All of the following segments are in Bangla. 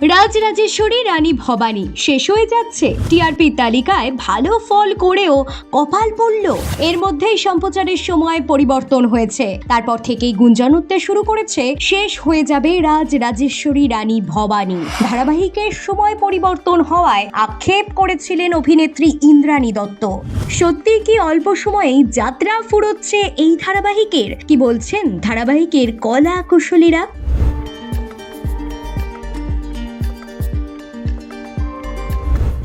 রাজরাজেশ্বরী রানী ভবানী। শেষ হয়ে যাচ্ছে। টিআরপি তালিকায় ভালো ফল করেও কপাল পড়ল। এর মধ্যেই সম্প্রচারের সময় পরিবর্তন হয়েছে। তারপর থেকেই গুঞ্জন উঠতে শুরু করেছে। শেষ হয়ে যাবে রাজরাজেশ্বরী রানী ভবানী। ধারাবাহিকের সময় পরিবর্তন হওয়ায় আক্ষেপ করেছিলেন অভিনেত্রী ইন্দ্রাণী দত্ত। সত্যি কি অল্প সময়েই যাত্রা ফুরোচ্ছে এই ধারাবাহিকের? কি বলছেন ধারাবাহিকের কলা কুশলীরা?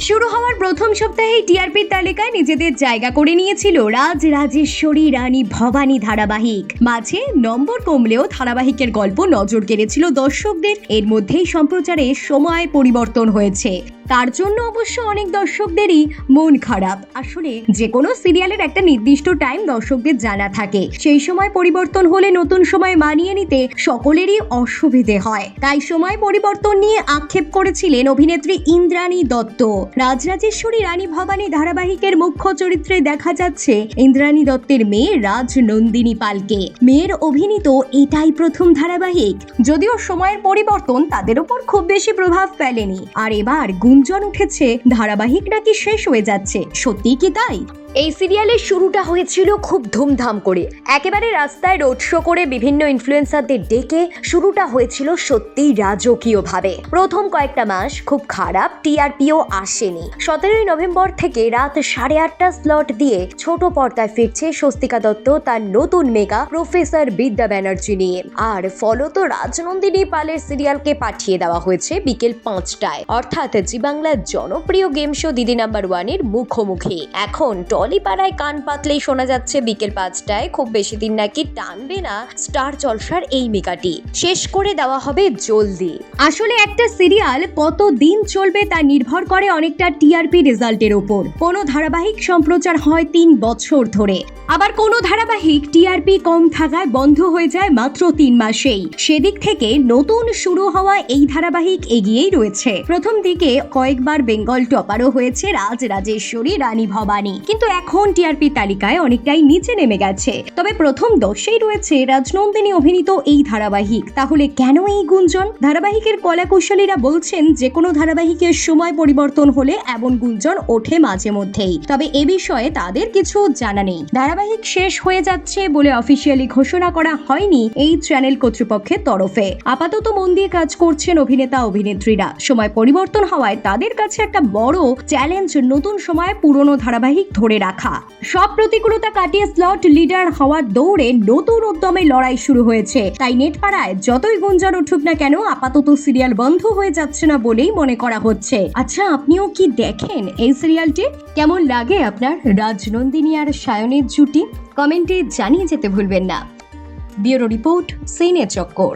শুরু হওয়ার প্রথম সপ্তাহেই টিআরপির তালিকায় নিজেদের জায়গা করে নিয়েছিল রাজ রাজেশ্বরী রানী ভবানী ধারাবাহিক। মাঝে নম্বর কমলেও ধারাবাহিকের গল্প নজর কেড়েছিল দর্শকদের। এর মধ্যেই সম্প্রচারে সময় পরিবর্তন হয়েছে। তার জন্য অবশ্য অনেক দর্শকদেরই মন খারাপ। আসলে যে কোনো সিরিয়ালের একটা নির্দিষ্ট টাইম দর্শকদের জানা থাকে। সেই সময় পরিবর্তন হলে নতুন সময় মানিয়ে নিতে সকলেরই অসুবিধে হয়। তাই সময় পরিবর্তন নিয়ে আক্ষেপ করেছিলেন অভিনেত্রী ইন্দ্রাণী দত্ত। রাজরাজেশ্বরী রানী ভবানী ধারাবাহিকের মুখ্য চরিত্রে দেখা যাচ্ছে ইন্দ্রাণী দত্তের মেয়ে রাজ নন্দিনী পালকে। মেয়ের অভিনীত এটাই প্রথম ধারাবাহিক। যদিও সময়ের পরিবর্তন তাদের উপর খুব বেশি প্রভাব ফেলেনি। আর এবার গুঞ্জন উঠেছে ধারাবাহিক নাকি শেষ হয়ে যাচ্ছে? সত্যি কি তাই? এই সিরিয়ালের শুরুটা হয়েছিল খুব ধুমধাম করে। একেবারে রাস্তায় রোড শো করে বিভিন্ন ইনফ্লুয়েন্সারদের ডেকে শুরুটা হয়েছিল সত্যিই রাজকীয়ভাবে। প্রথম কয়েকটা মাস খুব খারাপ টিআরপিও আসেনি। সতেরোই নভেম্বর থেকে রাত সাড়ে আটটা স্লট দিয়ে ছোট পর্দায় ফিরছে স্বস্তিকা দত্ত, তার নতুন মেগা প্রফেসর বিদ্যা ব্যানার্জি নিয়ে। আর ফলত রাজনন্দিনী পালের সিরিয়ালকে পাঠিয়ে দেওয়া হয়েছে বিকেল পাঁচটায়। অর্থাৎ জি বাংলার জনপ্রিয় গেম শো দিদি নাম্বার ওয়ানের মুখোমুখি। এখন টলিপাড়ায় কান পাতলেই শোনা যাচ্ছে বিকেল পাঁচটায়, খুব বেশি দিন নাকি টানবে না স্টার জলসার এই মেগাটি। শেষ করে দেওয়া হবে জলদি। আসলে একটা সিরিয়াল কত দিন চলবে তা নির্ভর করে অনেকটা টিআরপি রেজাল্টের ওপর। কোনো ধারাবাহিক সম্প্রচার হয় তিন বছর ধরে। আবার কোনো ধারাবাহিক টিআরপি কম থাকায় বন্ধ হয়ে যায় মাত্র তিন মাসেই। সেদিক থেকে নতুন শুরু হওয়া এই ধারাবাহিক এগিয়েই রয়েছে। প্রথম দিকে কয়েকবার বেঙ্গল টপারও হয়েছে রাজ রাজেশ্বরী, রানী ভবানী। কিন্তু এখন টিআরপি তালিকায় অনেকটাই নিচে নেমে গেছে। তবে প্রথম দশেই রয়েছে রাজনন্দিনী অভিনীত এই ধারাবাহিক। তাহলে কেন এই গুঞ্জন? ধারাবাহিকের কলা কলাকুশলীরা বলছেন যে কোনো ধারাবাহিকের সময় পরিবর্তন হলে এমন গুঞ্জন ওঠে মাঝে মধ্যেই। তবে এ বিষয়ে তাদের কিছু জানা নেই। ধারাবাহিক শেষ হয়ে যাচ্ছে বলে অফিসিয়ালি ঘোষণা করা হয়নি এই চ্যানেল কর্তৃপক্ষের তরফে। আপাতত মন দিয়ে কাজ করছেন অভিনেতা, অভিনেত্রীরা। সময় পরিবর্তন হওয়ায় তাদের কাছে একটা বড় চ্যালেঞ্জ নতুন সময়ে পুরনো ধারাবাহিক ধরে রাখা। সব প্রতিকূলতা কাটিয়ে স্লট লিডার হওয়ার দৌড়ে নতুন উদ্যমে লড়াই শুরু হয়েছে। তাই নেট পাড়ায় যতই গুঞ্জন উঠুক না কেন, আপাতত সিরিয়াল বন্ধ হয়ে যাচ্ছে না বলেই মনে করা হচ্ছে। আচ্ছা আপনিও কি দেখেন এই সিরিয়ালটি কেমন লাগে আপনার রাজনন্দিনী আর সায়নের জুটি? কমেন্টে জানিয়ে যেতে ভুলবেন না। ব্যুরো রিপোর্ট, সিনে চক্কর।